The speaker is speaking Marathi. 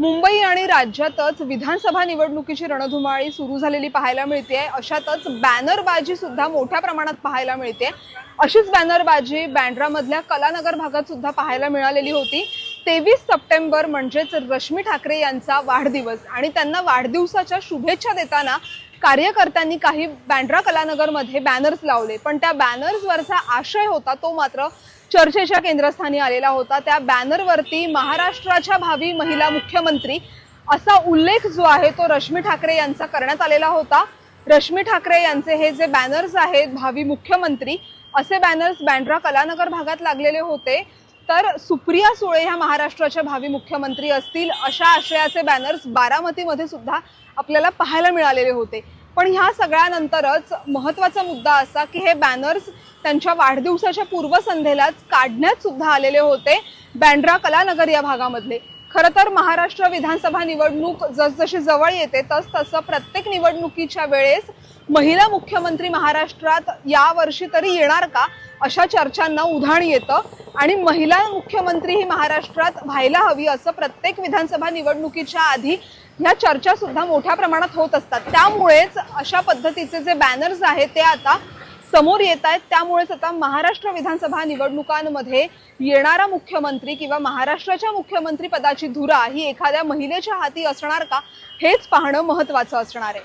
मुंबई आणि राज्यातच विधानसभा निवडणुकीची रणधुमाळी सुरू झालेली पाहायला मिळते. अशातच बॅनरबाजी सुद्धा मोठ्या प्रमाणात पाहायला मिळते. अशीच बॅनरबाजी बँड्रामधल्या कलानगर भागात सुद्धा पाहायला मिळालेली होती. तेवीस सप्टेंबर म्हणजेच रश्मी ठाकरे यांचा वाढदिवस आणि त्यांना वाढदिवसाच्या शुभेच्छा देताना कार्यकर्त्यांनी काही बँड्रा कलानगरमध्ये बॅनर्स लावले. पण त्या बॅनर्सवरचा आशय होता तो मात्र चर्चेच्या केंद्रस्थानी आलेला होता. त्या बॅनरवरती महाराष्ट्राच्या भावी महिला मुख्यमंत्री असा उल्लेख जो आहे तो रश्मी ठाकरे यांचा करण्यात आलेला होता. रश्मी ठाकरे यांचे हे जे बॅनर्स आहेत भावी मुख्यमंत्री असे बॅनर्स बँड्रा कलानगर भागात लागलेले होते. तर सुप्रिया सुळे ह्या महाराष्ट्राच्या भावी मुख्यमंत्री असतील अशा आशयाचे बॅनर्स बारामतीमध्ये सुद्धा आपल्याला पाहायला मिळालेले होते. पण ह्या सगळ्यानंतरच महत्त्वाचा मुद्दा असा की हे बॅनर्स त्यांच्या वाढदिवसाच्या पूर्वसंध्येलाच काढण्यात सुद्धा आलेले होते बँड्रा कलानगर या भागामधले. खरं तर महाराष्ट्र विधानसभा निवडणूक जसजशी जवळ येते तस तसं प्रत्येक निवडणुकीच्या वेळेस महिला मुख्यमंत्री महाराष्ट्रात या वर्षी तरी येणार का? अशा चर्चांना उधाण येतं आणि महिला मुख्यमंत्री ही महाराष्ट्रात व्हायला हवी असं प्रत्येक विधानसभा निवडणुकीच्या आधी ह्या चर्चा सुद्धा मोठ्या प्रमाणात होत असतात. त्यामुळेच अशा पद्धतीचे जे बॅनर्स आहेत ते आता समोर येत आहेत. त्यामुळेच आता महाराष्ट्र विधानसभा निवडणुकांमध्ये येणारा मुख्यमंत्री किंवा महाराष्ट्राच्या मुख्यमंत्री पदाची धुरा ही एखाद्या महिलेच्या हाती असणार का? हेच पाहणं महत्वाचं असणार आहे.